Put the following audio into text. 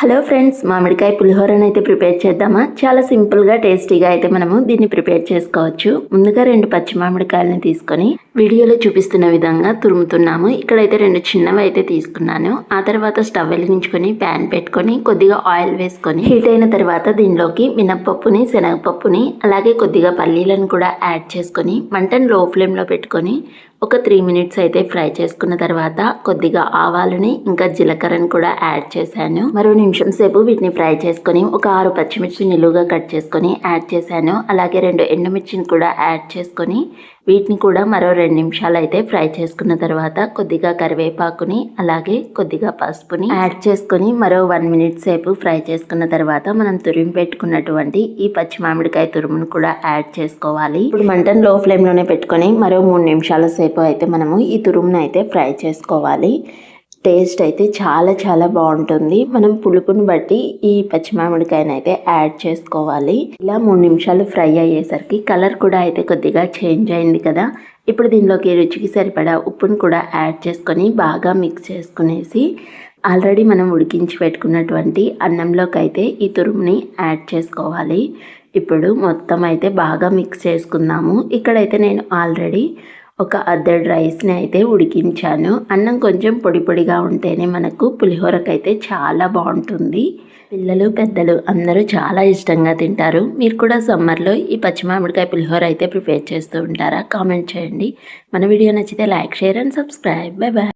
Hello friends మామిడికాయ పులిహోరను అయితే prepare చేద్దామా? చాలా సింపుల్గా టేస్టీగా అయితే మనము దీన్ని ప్రిపేర్ చేసుకోవచ్చు. ముందుగా రెండు పచ్చి మామిడికాయలను తీసుకొని వీడియోలో చూపిస్తున్న విధంగా తురుముతున్నాము. ఇక్కడైతే రెండు చిన్నవి అయితే తీసుకున్నాను. ఆ తర్వాత స్టవ్ వెలిగించుకొని ప్యాన్ పెట్టుకొని కొద్దిగా ఆయిల్ వేసుకొని హీట్ అయిన తర్వాత దీనిలోకి మినప్పప్పుని శనగపప్పుని అలాగే కొద్దిగా పల్లీలను కూడా యాడ్ చేసుకొని మంటను లో ఫ్లేమ్లో పెట్టుకొని ఒక త్రీ మినిట్స్ అయితే ఫ్రై చేసుకున్న తర్వాత కొద్దిగా ఆవాలని ఇంకా జీలకర్రని కూడా యాడ్ చేశాను. మరో నిమిషం సేపు వీటిని ఫ్రై చేసుకొని ఒక ఆరు పచ్చిమిర్చి నిలువుగా కట్ చేసుకొని యాడ్ చేశాను. అలాగే రెండు ఎండుమిర్చిని కూడా యాడ్ చేసుకొని వీటిని కూడా మరో రెండు నిమిషాలు అయితే ఫ్రై చేసుకున్న తర్వాత కొద్దిగా కరివేపాకుని అలాగే కొద్దిగా పసుపుని యాడ్ చేసుకొని మరో వన్ మినిట్ సేపు ఫ్రై చేసుకున్న తర్వాత మనం తురిమి పెట్టుకున్నటువంటి ఈ పచ్చి మామిడికాయ తురుమును కూడా యాడ్ చేసుకోవాలి. ఇప్పుడు మంటను లో ఫ్లేమ్లోనే పెట్టుకొని మరో మూడు నిమిషాల సేపు అయితే మనము ఈ తురుమును అయితే ఫ్రై చేసుకోవాలి. టేస్ట్ అయితే చాలా చాలా బాగుంటుంది. మనం పులుపుని బట్టి ఈ పచ్చి మామిడికాయను అయితే యాడ్ చేసుకోవాలి. ఇలా మూడు నిమిషాలు ఫ్రై అయ్యేసరికి కలర్ కూడా అయితే కొద్దిగా చేంజ్ అయింది కదా. ఇప్పుడు దీనిలోకి రుచికి సరిపడా ఉప్పును కూడా యాడ్ చేసుకొని బాగా మిక్స్ చేసుకునేసి ఆల్రెడీ మనం ఉడికించి పెట్టుకున్నటువంటి అన్నంలోకి అయితే ఈ తురుముని యాడ్ చేసుకోవాలి. ఇప్పుడు మొత్తం అయితే బాగా మిక్స్ చేసుకుందాము. ఇక్కడైతే నేను ఆల్రెడీ ఒక అద్దెడ్ రైస్ని అయితే ఉడికించాను. అన్నం కొంచెం పొడి పొడిగా ఉంటేనే మనకు పులిహోరకైతే చాలా బాగుంటుంది. పిల్లలు పెద్దలు అందరూ చాలా ఇష్టంగా తింటారు. మీరు కూడా సమ్మర్లో ఈ పచ్చిమామిడికాయ పులిహోర అయితే ప్రిపేర్ చేస్తూ ఉంటారా? కామెంట్ చేయండి. మన వీడియో నచ్చితే like share and subscribe. Bye bye